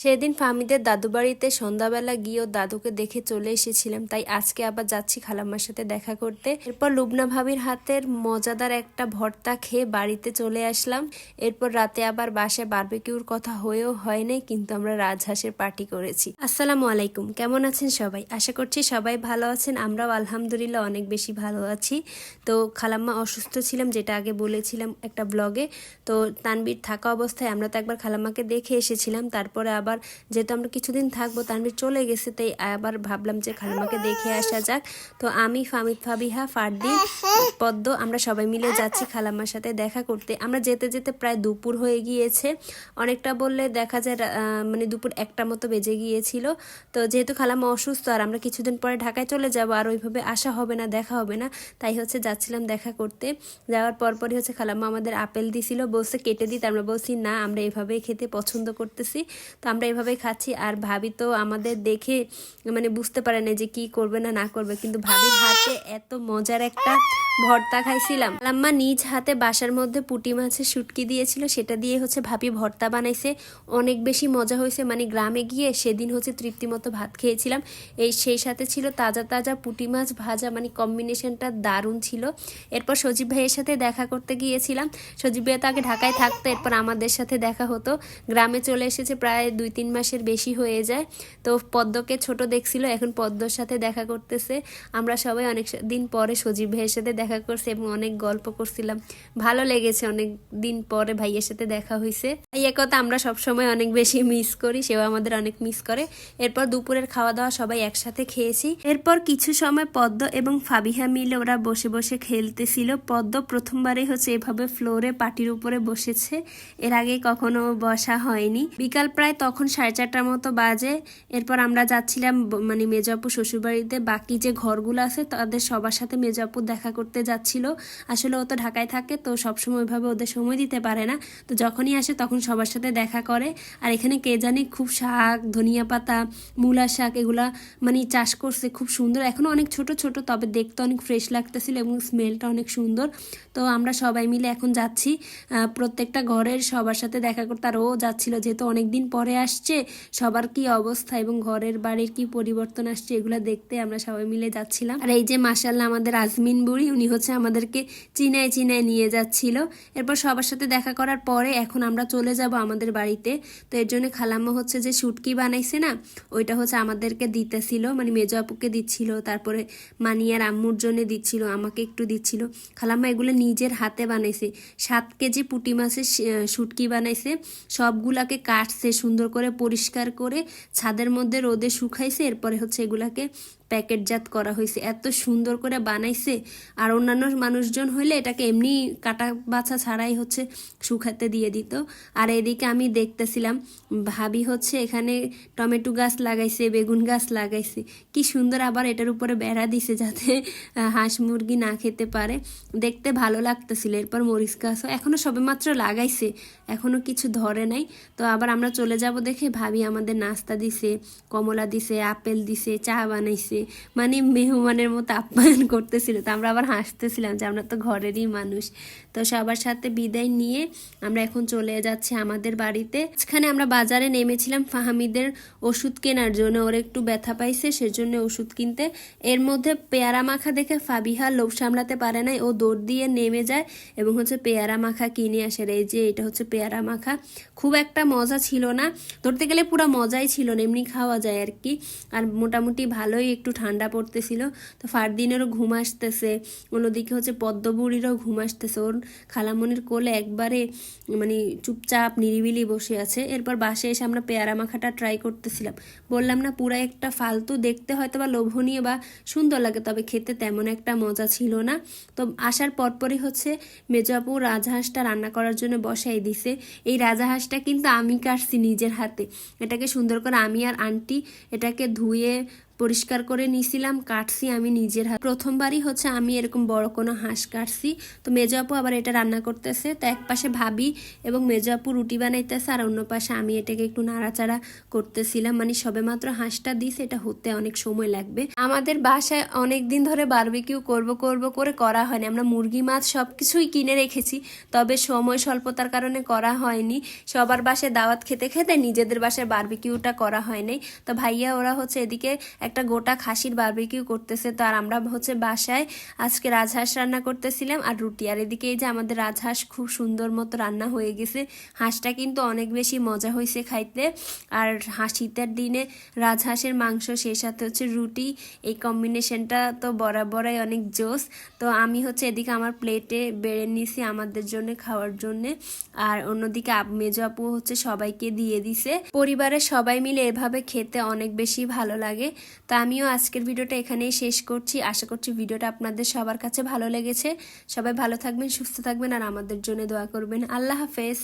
সেদিন ফামিদের দাদু বাড়িতে সন্ধ্যাবেলা গিয়ে ওর দাদুকে দেখে চলে এসেছিলাম, তাই আজকে আবার যাচ্ছি খালাম্মার সাথে দেখা করতে। এরপর লুবনা ভাবির হাতের মজাদার একটা ভর্তা খেয়ে বাড়িতে চলে আসলাম। এরপর রাতে আবার বাসায় বারবেকিউর কথা হয়েও হয় নাই, কিন্তু আমরা রাজহাঁসের পার্টি করেছি। আসসালামু আলাইকুম, কেমন আছেন সবাই? আশা করছি সবাই ভালো আছেন, আমরাও আলহামদুলিল্লাহ অনেক বেশি ভালো আছি। তো খালাম্মা অসুস্থ ছিলাম, যেটা আগে বলেছিলাম একটা ব্লগে। তো তানবির থাকা অবস্থায় আমরা তো একবার খালাম্মাকে দেখে এসেছিলাম, তারপরে আবার যেহেতু আমরা কিছুদিন থাকব তানবীর চলে গেছে, তাই আবার ভাবলাম যে খালাম্মাকে দেখে আসা যাক। তো আমি, ফামিদ, ফাবিহা, ফারদিন, পদ্ম, আমরা সবাই মিলে যাচ্ছি খালাম্মার সাথে দেখা করতে। আমরা যেতে যেতে প্রায় দুপুর হয়ে গিয়েছে। অনেকটা বললে দেখা যায় মানে দুপুর একটা মতো বেজে গিয়েছিল। তো যেহেতু খালাম্মা অসুস্থ, আর আমরা কিছুদিন পরে ঢাকায় চলে যাব, আর ওইভাবে আসা হবে না, দেখা হবে না, তাই হচ্ছে যাচ্ছিলাম দেখা করতে। যাওয়ার পরপরই হচ্ছে খালাম্মা আমাদের আপেল দিছিল, বলছে কেটে দিতে। আমরা বলছি, না, আমরা এভাবেই খেতে পছন্দ করতেছি। তো আমরা এভাবেই খাচ্ছি, আর ভাবি তো আমাদের দেখে মানে বুঝতে পারে না যে কি করবে না না করবে। কিন্তু ভাবির হাতে এত মজার একটা ভর্তা খাইছিলাম। আম্মা নিজ হাতে বাসার মধ্যে পুঁটি মাছের শুটকি দিয়েছিল, সেটা দিয়ে হচ্ছে ভাবি ভর্তা বানাইছে। অনেক বেশি মজা হয়েছে মানে গ্রামে গিয়ে সেদিন হচ্ছে তৃপ্তি মতো ভাত খেয়েছিলাম। এই সেই সাথে ছিল তাজা তাজা পুঁটি মাছ ভাজা মানে কম্বিনেশনটা দারুণ ছিল। এরপর সজীব ভাইয়ের সাথে দেখা করতে গিয়েছিলাম। সজীব ভাইয়া তো আগে ঢাকায় থাকতো, এরপর আমাদের সাথে দেখা হতো। গ্রামে চলে এসেছে প্রায় দুই তিন মাসের বেশি হয়ে যায়। তো পদ্মকে ছোট দেখছিল, এখন পদ্মর সাথে দেখা করতেছে। আমরা সবাই অনেক দিন পরে সজীব ভাইয়ের সাথে দেখা করছি এবং অনেক গল্প করছিলাম। ভালো লেগেছে, অনেক দিন পরে ভাইয়ের সাথে দেখা হয়েছে এই কথা আমরা সবসময় অনেক বেশি মিস করি, সেও আমাদের অনেক মিস করে। এরপর দুপুরের খাওয়া দাওয়া সবাই একসাথে খেয়েছি। এরপর কিছু সময় পদ্ম এবং ফাবিহা মিলে ওরা বসে বসে খেলতেছিল। পদ্ম প্রথমবারই হচ্ছে এভাবে ফ্লোরে পাটির উপরে বসেছে। এর আগে কখনো বসা হয়নি। বিকাল প্রায় তখন সাড়ে চারটার মতো বাজে। এরপর আমরা যাচ্ছিলাম মানে মেজাপু শ্বশুরবাড়িতে। বাকি যে ঘরগুলো আছে, তাদের সবার সাথে মেজাপু দেখা করতে যাচ্ছিল। আসলে ও তো ঢাকায় থাকে, তো সবসময় ওইভাবে ওদের সময় দিতে পারে না। তো যখনই আসে, তখন সবার সাথে দেখা করে। আর এখানে কে জানি খুব শাক, ধনিয়া পাতা, মূলা শাক, এগুলা মানে চাষ করছে, খুব সুন্দর। এখনও অনেক ছোট ছোট, তবে দেখতে অনেক ফ্রেশ লাগতেছিল এবং স্মেলটা অনেক সুন্দর। তো আমরা সবাই মিলে এখন যাচ্ছি। প্রত্যেকটা ঘরের সবার সাথে দেখা করতে। আর ও যাচ্ছিল যেহেতু অনেক দিন পরে আসছে, সবার কি অবস্থা এবং ঘরের বাড়ির কি পরিবর্তন আসছে, এগুলো দেখতে আমরা সবাই মিলে যাচ্ছিলাম। আর এই যে মাসাল্লাহ আমাদের আজমিন বুড়ি, উনি হচ্ছে আমাদেরকে চিনায় চিনায় নিয়ে যাচ্ছিল। এরপর সবার সাথে দেখা করার পরে এখন আমরা চলে যাব আমাদের বাড়িতে। তো এর জন্য খালাম্মা হচ্ছে যে শুটকি বানাইছে না, ওইটা হচ্ছে আমাদেরকে দিতেছিল মানে মেজো আপুকে দিচ্ছিল, তারপরে মানিয়ার আম্মুর জন্য দিচ্ছিল, আমাকে একটু দিচ্ছিল। খালাম্মা এগুলো নিজের হাতে বানাইছে। সাত কেজি পুঁটি মাছের শুটকি বানাইছে, সবগুলাকে কাটছে, সুন্দর করে পরিষ্কার করে ছাদের মধ্যে রোদে শুকাইছে এরপরে হচ্ছে এগুলাকে প্যাকেটজাত করা হয়েছে। এত সুন্দর করে বানাইছে। আর অন্যান্য মানুষজন হইলে এটাকে এমনি কাটা বাছা ছাড়াই হচ্ছে শুকাতে দিয়ে দিত। আর এদিকে আমি দেখতেছিলাম, ভাবি হচ্ছে এখানে টমেটো গাছ লাগাইছে, বেগুন গাছ লাগাইছে। কি সুন্দর আবার এটার উপরে বেড়া দিছে যাতে হাঁস মুরগি না খেতে পারে। দেখতে ভালো লাগতেছিল। এরপর মরিচ গাছও এখনও সবেমাত্র লাগাইছে, এখনও কিছু ধরে নাই। তো আবার আমরা চলে যাব দেখে ভাবি আমাদের নাস্তা দিছে, কমলা দিছে, আপেল দিছে, চা বানাইছে। মানে মেহমানের মতো আপ্যায়ন করতেছিল। তো আমরা আবার হাসতেছিলাম যে আমরা তো ঘরেরই মানুষ। তো সবার সাথে বিদায় নিয়ে আমরা এখন চলে যাচ্ছি আমাদের বাড়িতে। সেখানে আমরা বাজারে নেমেছিলাম ফাহামিদের ওষুধ কেনার জন্য। ওর একটু ব্যথা পাইছে, সেজন্য ওষুধ কিনতে। এর মধ্যে পেয়ারা মাখা দেখে ফাবিহা লোভ সামলাতে পারে নাই। ও দৌড় দিয়ে নেমে যায় এবং হচ্ছে পেয়ারা মাখা কিনে আসে। এই যে এটা হচ্ছে পেয়ারা মাখা। খুব একটা মজা ছিল না। ধরতে গেলে পুরো মজাই ছিল না। এমনি খাওয়া যায় আর কি। আর মোটামুটি ভালোই একটু ঠান্ডা পড়তেছিল। তো ফারদিনেরও ঘুম আসতেছে, অন্যদিকে হচ্ছে পদ্মবুড়িরও ঘুম আসতেছে। ওর খালামনির কোলে একবারে মানে চুপচাপ নিরিবিলি বসে আছে। এরপর বাসে এসে আমরা পেয়ারা মাখাটা ট্রাই করতেছিলাম। বললাম, না, পুরা একটা ফালতু দেখতে হয়তো বা লোভনীয় বা সুন্দর লাগে, তবে খেতে তেমন একটা মজা ছিল না। তো আসার পরপরই হচ্ছে মেজাপু রাজহাঁসটা রান্না করার জন্য বসাই দিছে। এই রাজহাঁসটা কিন্তু আমি কাটছি নিজের হাতে। এটাকে সুন্দর করে আমি আর আন্টি এটাকে ধুয়ে পরিষ্কার করে নিছিলাম কাটছি আমি নিজের হাত। প্রথমবারই হচ্ছে আমি এরকম বড় কোনো হাঁস কাটছি। তো মেজো আপু আবার এটা রান্না করতেছে। তো এক পাশে ভাবি এবং মেজো আপু রুটি বানাইতেছে আর অন্য পাশে আমি এটাকে একটু নাড়াচাড়া করতেছিলাম। মানে সবে মাত্র হাঁসটা দিস এটা হতে অনেক সময় লাগবে। আমাদের বাসায় অনেক দিন ধরে বারবিকিউ করব করব করে করা হয়নি। আমরা মুরগি, মাছ সব কিছুই কিনে রেখেছি। তবে সময় স্বল্পতার কারণে করা হয়নি। সবার বাসায় দাওয়াত খেতে খেতে নিজেদের বাসায় বারবিকিউটা করা হয়নি তো ভাইয়া ওরা হচ্ছে এদিকে একটা গোটা খাসির বারবিকিউ করতেছে। তো আর আমরা হচ্ছে বাসায় আজকে রাজহাঁস রান্না করতেছিলাম। আর রুটি, আর এদিকে এই যে আমাদের রাজহাঁস খুব সুন্দর মতো রান্না হয়ে গেছে। হাঁসটা কিন্তু অনেক বেশি মজা হয়েছে খাইতে। আর হাঁস শীতের দিনে রাজহাঁসের মাংস, সেই সাথে হচ্ছে রুটি, এই কম্বিনেশনটা তো বরাবরই অনেক জোস। তো আমি হচ্ছে এদিকে আমার প্লেটে বেড়ে নিছি আমাদের জন্য খাওয়ার জন্য। আর অন্যদিকে মেজো আপু হচ্ছে সবাইকে দিয়ে দিছে। পরিবারের সবাই মিলে এভাবে খেতে অনেক বেশি ভালো লাগে। তো আমিও আজকের ভিডিওটা এখানেই শেষ করছি। আশা করছি ভিডিওটা আপনাদের সবার কাছে ভালো লেগেছে। সবাই ভালো থাকবেন, সুস্থ থাকবেন, আর আমাদের জন্য দোয়া করবেন। আল্লাহ হাফেজ।